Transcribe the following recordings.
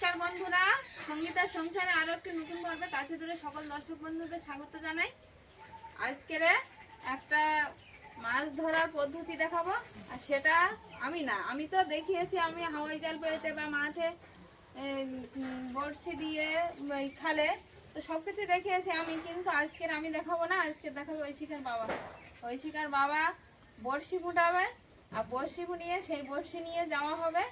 নমস্কার বন্ধুরা। সঙ্গীতার সংসারে আরও একটি নতুন পর্বে কাছে দূরে সকল দর্শক বন্ধুদের স্বাগত জানাই। আজকের একটা মাছ ধরার পদ্ধতি দেখাবো, আর সেটা আমি না। আমি তো দেখিয়েছি, আমি হাওয়াই জাল পেয়েতে বা মাঠে বড়শি দিয়ে খালে, তো সব কিছু দেখিয়েছি আমি, কিন্তু আজকের আমি দেখাবো না আজকে দেখাবো ঐশিকার বাবা। ঐশিকার বাবা বড়শি ফুটাবে, আর বড়শি ফুটিয়ে সেই বড়শি নিয়ে যাওয়া হবে।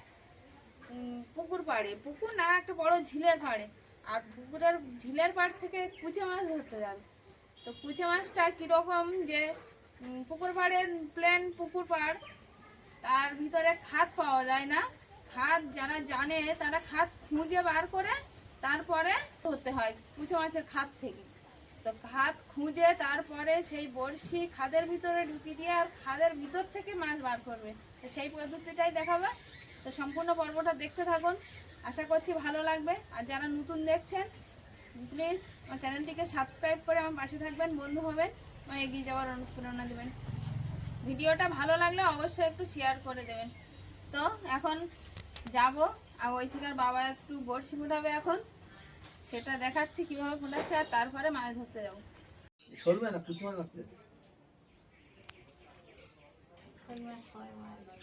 পুকুর পাড়ে। পুকুর না, একটা বড় ঝিলের পাড়ে। আর পুকুরের ঝিলের পাড় থেকে কুচে মাছ ধরতে যাবে তো কুচে মাছটা কীরকম যে পুকুর পাড়ে প্লেন পুকুর পাড়, তার ভিতরে খাদ পাওয়া যায় না। খাদ যারা জানে, তারা খাদ খুঁজে বার করে, তারপরে ধরতে হয় কুচে মাছের খাদ থেকে। তো খাদ খুঁজে, তারপরে সেই বড়শি খাদের ভিতরে ঢুকিয়ে দিয়ে, আর খাদের ভিতর থেকে মাছ বার করবে। তো সেই পদ্ধতিটাই দেখাবে। তো সম্পূর্ণ পর্বটা দেখতে থাকুন। আশা করছি ভালো লাগবে। আর যারা নতুন দেখছেন প্লিজ আমার চ্যানেলটিকে সাবস্ক্রাইব করে আমার পাশে থাকবেন বন্ধু হবেন আমার এগিয়ে যাওয়ার অনুপ্রেরণা দেবেন। ভিডিওটা ভালো লাগলে অবশ্যই একটু শেয়ার করে দেবেন। তো এখন যাব। আর ঐশিকার বাবা একটু বড়শি ফুটাবে এখন। সেটা দেখাচ্ছি কীভাবে ফুটাচ্ছে আর তারপরে মাছ ধরতে যাব। সরবে না পুঁচি মাছ মারতে যাচ্ছে।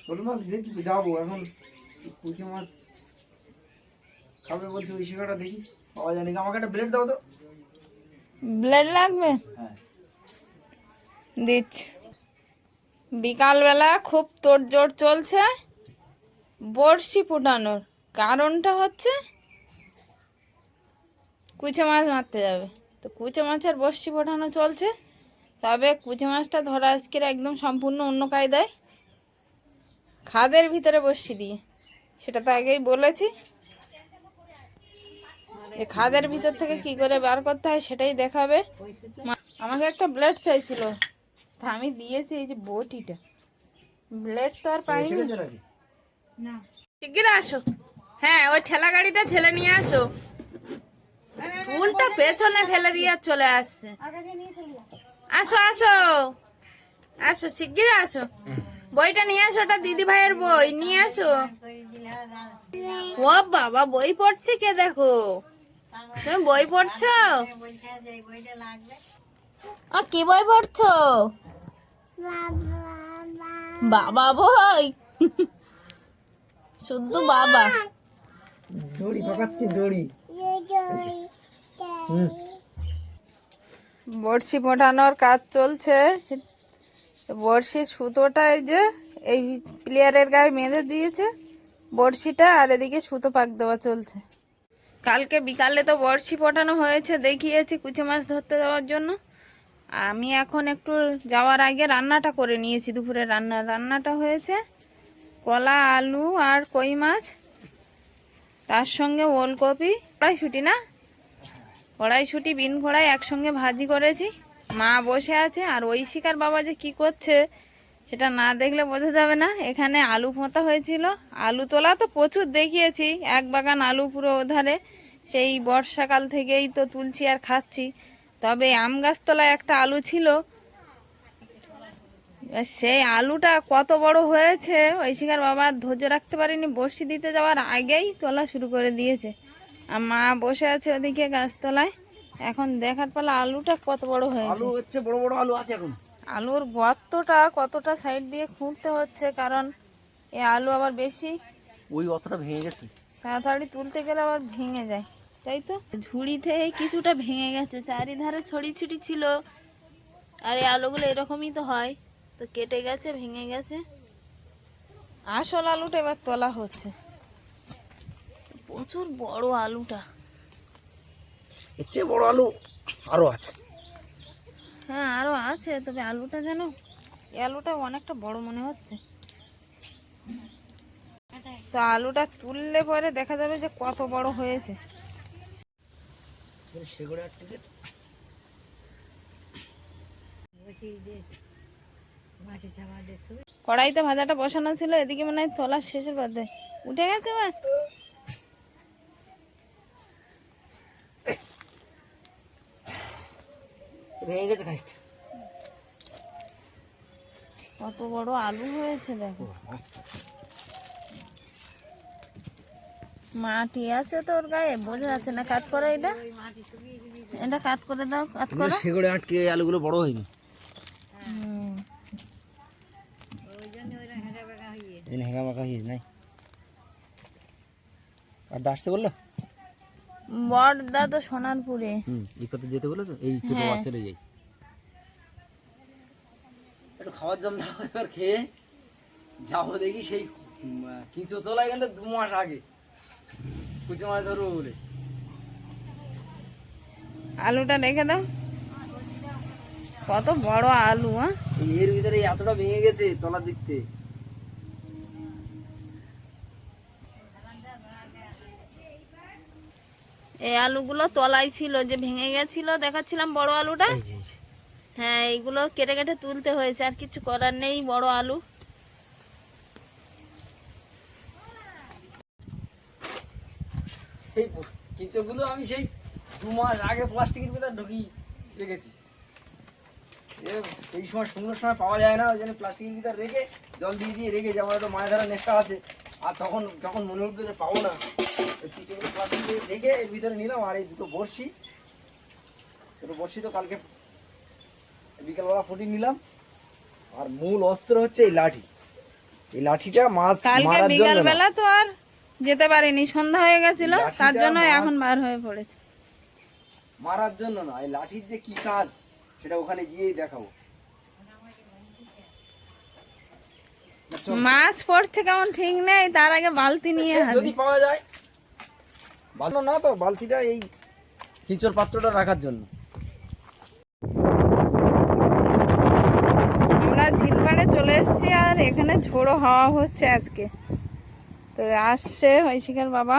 শোল মাছ দেখি যাব? এখন পুঁচি মাছ খাবে বলছে ওই শিকাটা দেখি। পাওয়া যায় নাকি আমাকে একটা ব্লেড দাও তো। ব্লেড লাগবে? হ্যাঁ। দিচ্ছি। বিকালবেলা খুব তোড়জোড় চলছে বড়শি ফুটানোর। কারণটা হচ্ছে কুচে মাছ মারতে যাবে। তো কুচে মাছের বড়শি ফোটানো চলছে তবে কুচে মাছটা ধরা আজকের একদম সম্পূর্ণ অন্য কায়দায়। খাদের ভিতরে বড়শি দিয়ে সেটা তো আগেই বলেছি। খাদের ভিতর থেকে কি করে বার করতে হয় সেটাই দেখাবে। আমাকে একটা ব্লেড চাইছিল। তা আমি দিয়েছি এই যে বটিটা। ব্লেড তো আর পাইনি। শিগগির আসো। হ্যাঁ ওই ঠেলা গাড়িটা ঠেলে নিয়ে আসো। ফুলটা পেছনে ফেলে দিয়ে আর চলে আসছে আসো আসো। আসো শিগগির আসো। বইটা নিয়ে আসো ওটা দিদি ভাইয়ের বই নিয়ে আসো। ও বাবা বই পড়ছে কে দেখো? তুমি বই পড়ছো? ও কি বই পড়ছো? বাবা বই? শুদ্ধ বাবা। দড়ি পাকাচ্ছি দড়ি। বড়শি ফোটানোর কাজ চলছে। বড়শির সুতোটা এই যে এই প্লেয়ারের গায়ে বেঁধে দিয়েছে বড়শিটা, আর এদিকে সুতো পাক দেওয়া চলছে। কালকে বিকালে তো বড়শি ফোটানো হয়েছে, দেখিয়েছি কুচে মাছ ধরতে যাওয়ার জন্য। আমি এখন একটু যাওয়ার আগে রান্নাটা করে নিয়েছি, দুপুরে রান্না। রান্নাটা হয়েছে কলা, আলু আর কই মাছ। তার সঙ্গে ওলকপি, কড়াইশুটি না? কড়াইশুটি, বিন কড়াই একসঙ্গে ভাজি করেছি। মা বসে আছে আর ওই শিকার বাবা যে কি করছে সেটা না দেখলে বোঝা যাবে না। এখানে আলু পোঁতা হয়েছিল। আলু তোলা তো প্রচুর দেখিয়েছি। এক বাগান আলু পুরো ওধারে। সেই বর্ষাকাল থেকেই তো তুলছি আর খাচ্ছি। তবে আম গাছ গাছতলায় একটা আলু ছিল। সেই আলুটা কত বড় হয়েছে ওই শিকার বাবা ধৈর্য রাখতে পারেনি। বড়শি দিতে যাওয়ার আগেই তোলা শুরু করে দিয়েছে। আর মা বসে আছে ওদিকে গাছতলায় এখন দেখার পালা আলুটা কত বড় হয়েছে? আলু হচ্ছে বড় বড় আলু আছে এখন। আলুর গর্তটা কতটা সাইড দিয়ে খুঁড়তে হচ্ছে কারণ এই আলু আবার বেশি। ওই অতটা ভেঙে গেছে। তাড়াতাড়ি তুলতে গেলে আবার ভেঙে যায় তাই তো? ঝুড়ি থেকে কিছুটা ভেঙে গেছে চারিধারে ছড়ি ছিটি ছিল। আর এই আলুগুলো এরকমই তো হয় তো কেটে গেছে ভেঙে গেছে। আসল আলুটা এবার তোলা হচ্ছে। প্রচুর বড় আলুটা। এর চেয়ে বড় আলু আরও আছে। হ্যাঁ আরও আছে তবে আলুটা যেন এই আলুটা অনেকটা বড় মনে হচ্ছে। তো আলুটা তুললে পরে দেখা যাবে যে কত বড় হয়েছে। কড়াইতে ভাজাটা বসানো ছিল এদিকে মনে হয় তোলার শেষের পথে উঠে গেছে মা? ভেঙে গেছে খানিকটা। কত বড় আলু হয়েছে দেখো। মাটি আছে তোর গায়ে বোঝা যাচ্ছে না কাট করে এটা। এটা কাট করে দাও কাট করো। সেগড়ে আটকে আলুগুলো বড় হয়নি। হেঁকা মাখা হয়েছে নাই। আর দাসতে বলল? বড়দা তো সোনারপুরে। হুম এই পথে যেতে বলেছ? এই হ্যাঁ। বাস চলে যাই। একটু খাওয়ার জল দাও এবার খেয়ে। যাব দেখি সেই কিছু তোলা কিন্তু দু মাস আগে। কুচি মাছ ধরবো বলে। আলুটা রেখে দাও। কত বড় আলু হ্যাঁ এর ভিতরে এতটা ভেঙে গেছে তলার দিক এই আলুগুলো তলায় ছিল যে ভেঙে গেছিল দেখাচ্ছিলাম বড় আলুটা। হ্যাঁ এইগুলো কেটে কেটে তুলতে হয়েছে আর কিছু করার নেই বড় আলু। এই কিঁচোগুলো আমি সেই দু মাস আগে প্লাস্টিকের ভিতর ঢুকি রেখেছি। এই সময় সুন্দর সময় পাওয়া যায় না ওই জন্য প্লাস্টিকের ভিতর রেখে জল দিয়ে দিয়ে রেখে যাব একটা মাছ ধরার নেকটা আছে। আর তখন যখন মনে উঠবে যে পাবো না ওই প্লাস্টিক রেখে এর ভিতরে নিলাম আর এই দুটো বড়শি। দুটো বড়শি তো কালকে বিকালবেলা ফুটিয়ে নিলাম। আর মূল অস্ত্র হচ্ছে এই লাঠি। এই লাঠিটা মাছ কালকে মারার জন্য না। বেলা তো আর যেতে পারিনি সন্ধ্যা হয়ে গেছিল তার জন্য এখন বার হয়ে পড়েছে। মারার জন্য না এই লাঠির যে কি কাজ সেটা ওখানে গিয়েই দেখাবো না, চল। মাছ পড়ছে কেমন ঠিক নেই তার আগে বালতি নিয়ে যদি পাওয়া যায় ভালো না তো বালতিটা এই কিচোর পাত্রটা রাখার জন্য। আমরা ঝিলপাড়ে চলে এসেছি আর এখানে ঝোড়ো হাওয়া হচ্ছে আজকে। তো আসছে ঐশিকার বাবা।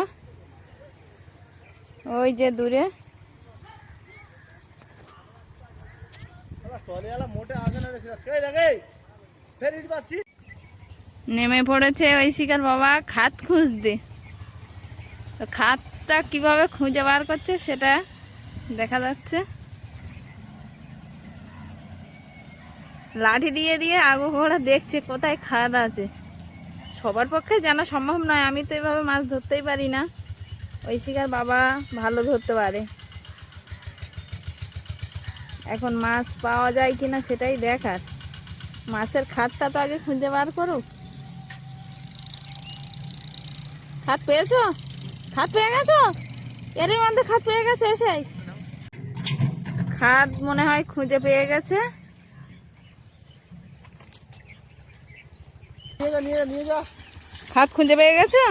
ওই যে দূরে। নেমে পড়েছে ঐশিকার বাবা, খাত খুঁজতে। তো খাতটা কীভাবে খুঁজে বার করছে সেটা দেখা যাচ্ছে। লাঠি দিয়ে দিয়ে আগু ঘোড়া দেখছে কোথায় খাদ আছে। সবার পক্ষে জানা সম্ভব নয়, আমি তো এভাবে মাছ ধরতেই পারি না। ওই শিকার বাবা ভালো ধরতে পারে। এখন মাছ পাওয়া যায় কিনা সেটাই দেখার। মাছের খাটটা তো আগে খুঁজে বার করুক। খাট পেয়েছ? খাট পেয়ে গেছো? এরই মধ্যে খাট পেয়ে গেছো এসে খাট মনে হয় খুঁজে পেয়ে গেছে। খাত খুঁজে পেয়ে গেছো?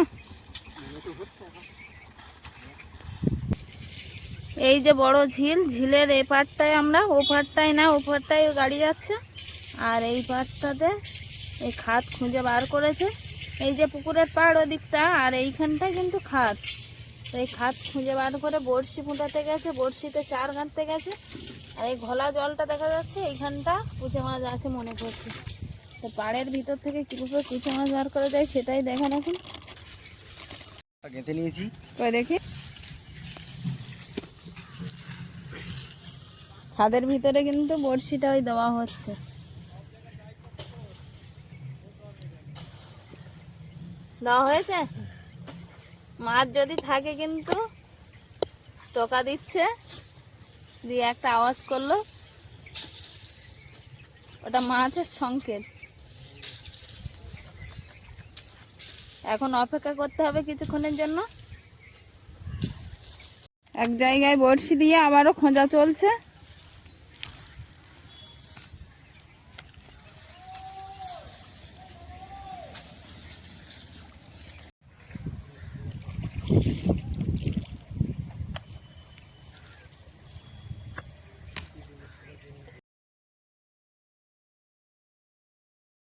এই যে বড় ঝিল ঝিলের এই পাটটায় আমরা ও পাটটায় না ও পাটটায় গাড়ি যাচ্ছে। আর এই পাটটাতে এই খাত খুঁজে বার করেছে। এই যে পুকুরের পাড় ওদিকটা আর এইখানটায় কিন্তু খাত। তো এই খাত খুঁজে বার করে বড়শি ফুটাতে গেছে বড়শিতে চার গাঁটতে গেছে। আর এই ঘোলা জলটা দেখা যাচ্ছে এইখানটা পুঁচে মাছ আছে মনে করছে। তো পাড়ের ভিতর থেকে কীভাবে কুচে মাছ বার করা যায় সেটাই দেখা রাখুন গেঁথে নিয়েছি। কই দেখি। খাদের ভিতরে কিন্তু বড়শিটা ওই দেওয়া হচ্ছে। দেওয়া হয়েছে? মাছ যদি থাকে কিন্তু টোকা দিচ্ছে। দিয়ে একটা আওয়াজ করল। ওটা মাছের সংকেত। এখন অপেক্ষা করতে হবে কিছুক্ষণের জন্য। এক জায়গায় বড়শি দিয়ে আবারও খোঁজা চলছে।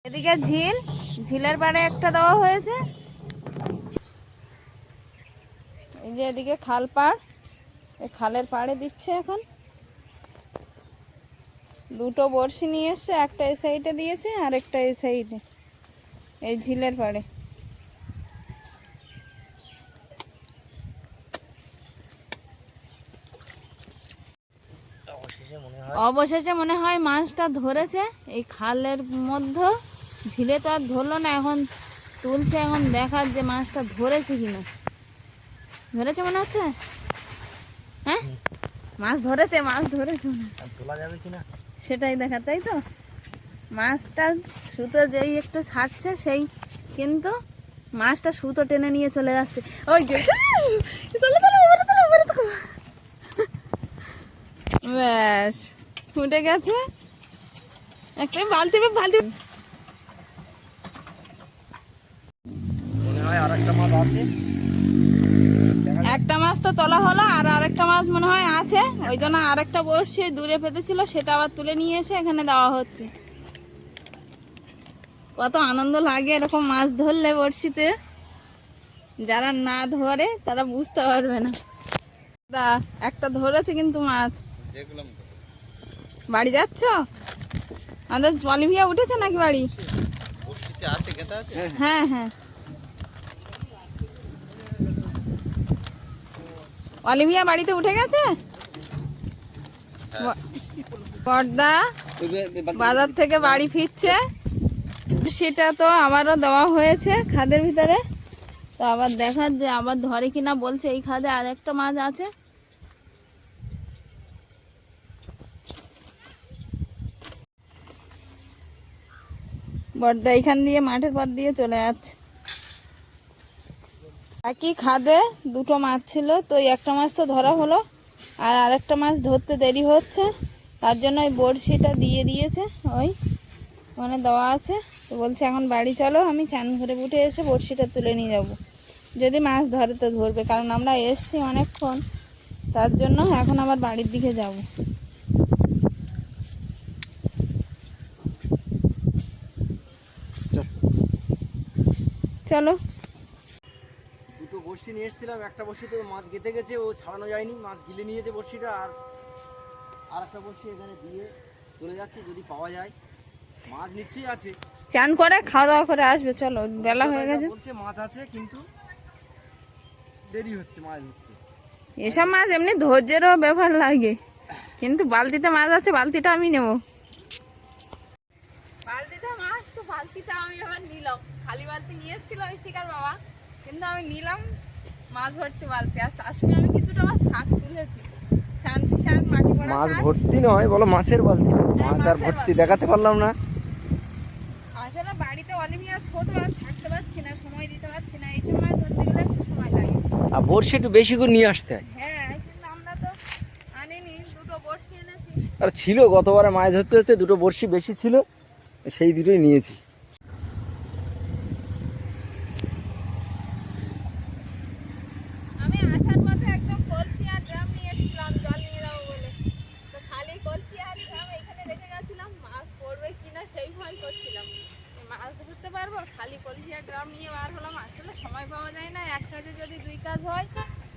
এদিকে ঝিল ঝিলের পাড়ে একটা দেওয়া হয়েছে। এই যে এদিকে খাল পাড় এই খালের পাড়ে দিচ্ছে এখন। দুটো বড়শি নিয়ে এসছে একটা এই সাইডে দিয়েছে আর একটা এই সাইডে এই ঝিলের পাড়ে। অবশেষে মনে হয় অবশেষে মনে হয় মাছটা ধরেছে এই খালের মধ্যে। ঝিলে তো আর ধরলো না এখন তুলছে এখন দেখার যে মাছটা ধরেছে কিনা। ধরেছে মনে হচ্ছে? হ্যাঁ? মাছ ধরেছে মাছ ধরেছে তোলা যাবে কি না সেটাই দেখা তাই তো? মাছটা সুতো যেই একটু ছাড়ছে সেই কিন্তু মাছটা সুতো টেনে নিয়ে চলে যাচ্ছে। ওই যে। ব্যাস ফুটে গেছে। একটা বালতি বালতি। হয় আর একটা মাছ আছে। একটা মাছ তো তোলা হলো আর আরেকটা মাছ মনে হয় আছে। ওই জন্য আরেকটা বসে দূরে পেতেছিল সেটা আবার তুলে নিয়ে এসে এখানে দেওয়া হচ্ছে। কত আনন্দ লাগে এরকম মাছ ধরলে বড়শিতে। যারা না ধরে তারা বুঝতে পারবে না। দা একটা ধরেছে কিন্তু মাছ। বাড়ি যাচ্ছ? আমাদের অলিভিয়া উঠেছে নাকি বাড়ি? হ্যাঁ হ্যাঁ। অলিভিয়া বাড়িতে উঠে গেছে? বে- বাকি- বাজার থেকে বাড়ি ফিরছে। সেটা তো আমারও দেওয়া হয়েছে খাদের ভিতরে। তো আবার দেখার যে আবার ধরে কিনা বলছে এই খাদে আর একটা মাছ আছে। বড়দা এইখান দিয়ে মাঠের পথ দিয়ে চলে যাচ্ছে। একই খাদে দুটো মাছ ছিল তো একটা মাছ তো ধরা হলো আর আরেকটা মাছ ধরতে দেরি হচ্ছে তার জন্য ওই বড়শিটা দিয়ে দিয়েছে ওই ওখানে দেওয়া আছে তো বলছে এখন বাড়ি চলো আমি চান ঘরে উঠে এসে বড়শিটা তুলে নিয়ে যাব। যদি মাছ ধরে তো ধরবে কারণ আমরা এসছি অনেকক্ষণ তার জন্য এখন আবার বাড়ির দিকে যাব। চল। বড়শি নিয়ে এসেছিলাম একটা বড়শি তো মাছ গেতে গেছে ও ছাড়ানো যায়নি মাছ গিলে নিয়েছে বড়শিটা আর আর একটা বড়শি এখানে দিয়ে চলে যাচ্ছে যদি পাওয়া যায়। মাছ নিশ্চয়ই আছে। চান করে খাওয়া দাওয়া করে আসবে চলো বেলা হয়ে গেছে। বলছে মাছ আছে কিন্তু দেরি হচ্ছে মাছ ধরতে। এসব মাছ এমনি ধৈর্যেরও ব্যাপার লাগে কিন্তু বালতিতে মাছ আছে বালতিটা আমি নেব। বালতিতে মাছ তো বালতিটা আমি এবার নিলাম। খালি বালতি নিয়ে এসেছিল ওই শিকার বাবা। কিন্তু আমি নিলাম মাছ ভর্তি বালতি আর তার সঙ্গে আমি কিছুটা আমার শাক তুলেছি। শান্তি শাক মাটি পড়া মাছ ভর্তি নয় বলো মাছের বালতি। মাছ আর ভর্তি দেখাতে পারলাম না। আসলে বাড়িতে অলিভিয়া ছোট আর থাকতে পারছি না সময় দিতে পারছি না এই সময় ধরতে গেলে একটু সময় লাগে। আর বড়শি একটু বেশি করে নিয়ে আসতে হয়। হ্যাঁ কিন্তু আমরা তো আনিনি দুটো বড়শি এনেছি। আর ছিল গতবারে মাছ ধরতে ধরতে দুটো বড়শি বেশি ছিল সেই দুটোই নিয়েছি আমি আসার পথে একদম কলসি আর ড্রাম নিয়ে এসেছিলাম জল নিয়ে যাব বলে তো খালি কলসি আর ড্রাম এখানে রেখে গেছিলাম মাছ পড়বে কিনা সেই ভয় করছিলাম যে মাছ ধরতে পারব খালি কলসি আর ড্রাম নিয়ে বার হলাম আসলে সময় পাওয়া যায় না এক কাজে যদি দুই কাজ হয়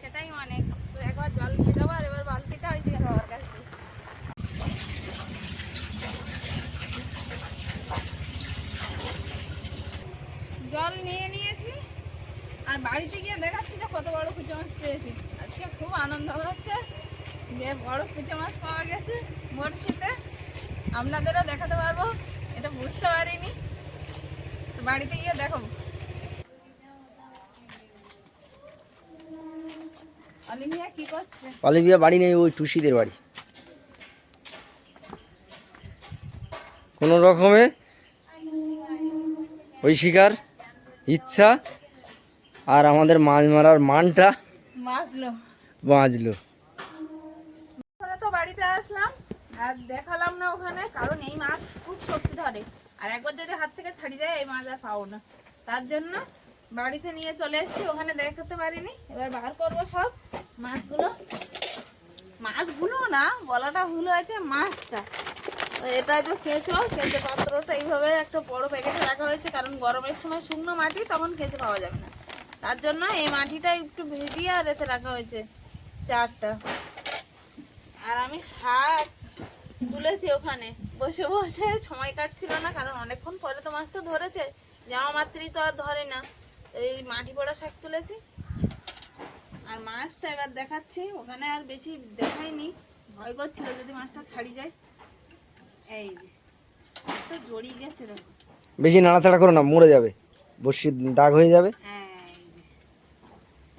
সেটাই অনেক তো একবার জল নিয়ে যাব আর এবার বালতিটা হয়েছে বাবার কাছে জল নিয়ে নিয়েছি। আর বাড়িতে গিয়ে দেখাচ্ছি যে কত বড় কুচো মাছ পেয়েছি। আজকে খুব আনন্দ হচ্ছে যে বড় কুচো মাছ পাওয়া গেছে বড়শিতে। আপনাদেরও দেখাতে পারব, এটা বুঝতে পারিনি। তো বাড়িতে গিয়ে দেখাবো অলিভিয়া করছে? অলিভিয়া বাড়ি নেই, ওই টুসিদের বাড়ি। কোনো রকমে ওই শিকার। ইচ্ছা আর আমাদের মাছ মারার মানটা মাছলো। বাঁচলো। তো বাড়িতে আসলাম আর দেখালাম না ওখানে কারণ এই মাছ খুব শক্তি ধরে। আর একবার যদি হাত থেকে ছাড়ি যায় এই মাছ আর পাবো না। তার জন্য বাড়িতে নিয়ে চলে এসেছি ওখানে দেখাতে পারিনি। এবার বার করব সব মাছগুলো। মাছগুলো না বলাটা ভুল হয়েছে মাছটা। এটা যে কেঁচো কেঁচো পাত্রটা এইভাবে একটা বড় প্যাকেটে রাখা হয়েছে, কারণ গরমের সময় শুকনো মাটি তখন কেঁচো পাওয়া যাবে না। তার জন্য এই মাটিটা একটু ভিজিয়ে আর এতে রাখা হয়েছে চারটা। আর আমি শাক তুলেছি ওখানে। বসে বসে সময় কাটছিল না, কারণ অনেকক্ষণ পরে তো মাছটা ধরেছে, যাওয়া মাত্রই তো আর ধরে না। এই মাটি পড়া শাক তুলেছি। আর মাছটা এবার দেখাচ্ছি, ওখানে আর বেশি দেখাইনি। ভয় করছিল যদি মাছটা ছাড়ি যায়। এই যে জড়িয়ে গেছে দেখো। বেশি নাড়াচাড়া করো না মরে যাবে। বসি দাগ হয়ে যাবে। হ্যাঁ এই যে।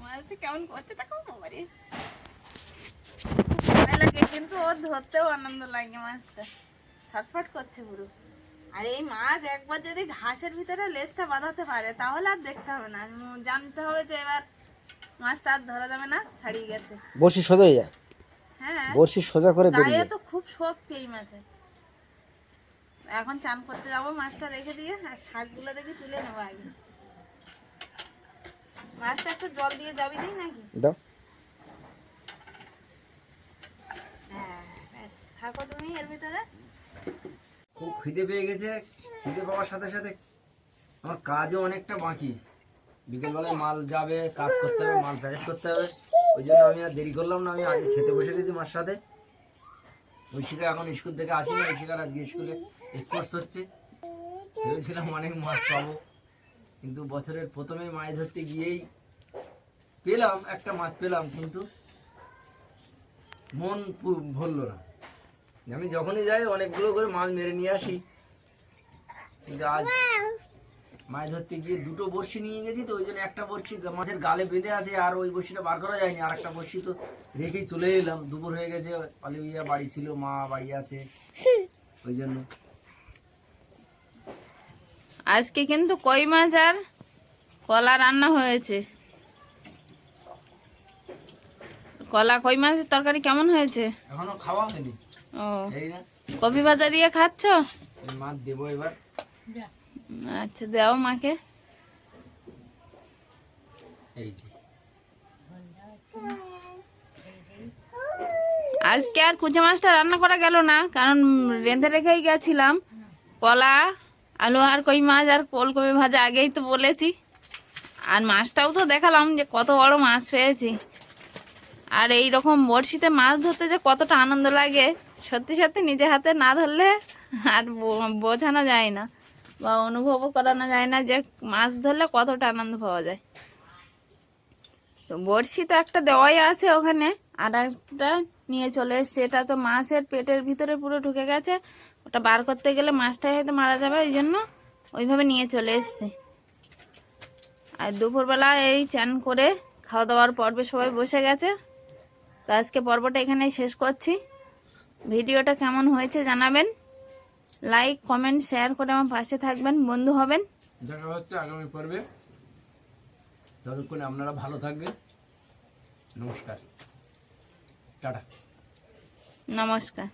মাছ মাছটা কেমন করছে দেখো বাবারে। লাগে কিন্তু ওর ধরতেও আনন্দ লাগে মাছটা। ছটফট করছে পুরো। আর এই মাছ একবার যদি ঘাসের ভিতরে লেজটা বাঁধাতে পারে তাহলে আর দেখতে হবে না। জানতে হবে যে এবার মাছটা আর ধরা যাবে না ছাড়িয়ে গেছে। বড়শি সোজা যায়। হ্যাঁ। সোজা করে বেরিয়ে তো খুব শক্তি এই মাছের। এখন চান করতে যাব মাছটা রেখে দিয়ে আর শাকগুলো দেখে তুলে নেব আগে। মাছটা একটু জল দিয়ে যাবি দিই নাকি? দাও। হ্যাঁ থাকো তুমি এর ভিতরে। খুব খিদে পেয়ে গেছে খিদে পাওয়ার সাথে সাথে আমার কাজও অনেকটা বাকি। বিকেলবেলায় মাল যাবে কাজ করতে হবে মাল প্যাকেট করতে হবে। ওই জন্য আমি আর দেরি করলাম না আমি আগে খেতে বসে গেছি মার সাথে। ঐশিকা এখন স্কুল থেকে আসিনি ঐশিকার আজকে স্কুলে স্পোর্টস হচ্ছে। ভেবেছিলাম অনেক মাছ পাবো, কিন্তু বছরের প্রথমে মাছ ধরতে গিয়েই পেলাম, একটা মাছ পেলাম, কিন্তু মন ভরল না। আমি যখনই যাই, অনেকগুলো করে মাছ মেরে নিয়ে আসি। কিন্তু আজ মাছ ধরতে গিয়ে দুটো বড়শি নিয়ে গেছি তো, ওই জন্য একটা বড়শি মাছের গালে বেঁধে আছে, আর ওই বড়শিটা বার করা যায়নি, আর একটা বড়শি তো রেখেই চলে এলাম। দুপুর হয়ে গেছে অলিভিয়া বাড়ি ছিল, মা বাড়ি আছে। ওই জন্য আজকে কিন্তু কই মাছ আর কলা রান্না হয়েছে? কলা কই মাছের তরকারি কেমন হয়েছে? এখনও খাওয়া হয়নি। ও। কপি ভাজা দিয়ে খাচ্ছ? মাছ দেবো এবার। আচ্ছা দাও মাকে। এই যে। আজকে আর কুচে মাছটা রান্না করা গেল না কারণ রেঁধে রেখেই গেছিলাম। কলা আলু আর কই মাছ আর কোলকপি ভাজা আগেই তো বলেছি। আর মাছটাও তো দেখালাম যে কত বড় মাছ পেয়েছি। আর এই রকম বড়শিতে মাছ ধরতে যে কতটা আনন্দ লাগে, সত্যি সত্যি নিজে হাতে না ধরলে আর বোঝানো যায় না বা অনুভবও করানো যায় না যে মাছ ধরলে কতটা আনন্দ পাওয়া যায়। তো বড়শি তো একটা দেওয়াই আছে ওখানে। আর একটা নিয়ে চলে এসছে। এটা তো মাছের পেটের ভিতরে পুরো ঢুকে গেছে। ওটা বার করতে গেলে মাছটাই হয়তো মারা যাবে, ওই জন্য ওইভাবে নিয়ে চলে এসছে। আর দুপুরবেলা এই চান করে খাওয়া দাওয়ার পর্বে সবাই বসে গেছে। তো আজকে পর্বটা এখানেই শেষ করছি। ভিডিওটা কেমন হয়েছে জানাবেন। লাইক, কমেন্ট, শেয়ার করে আমার পাশে থাকবেন, বন্ধু হবেন। দেখা হচ্ছে আগামী পর্বে। ততক্ষণে আপনারা ভালো থাকবেন। নমস্কার। টাটা। নমস্কার।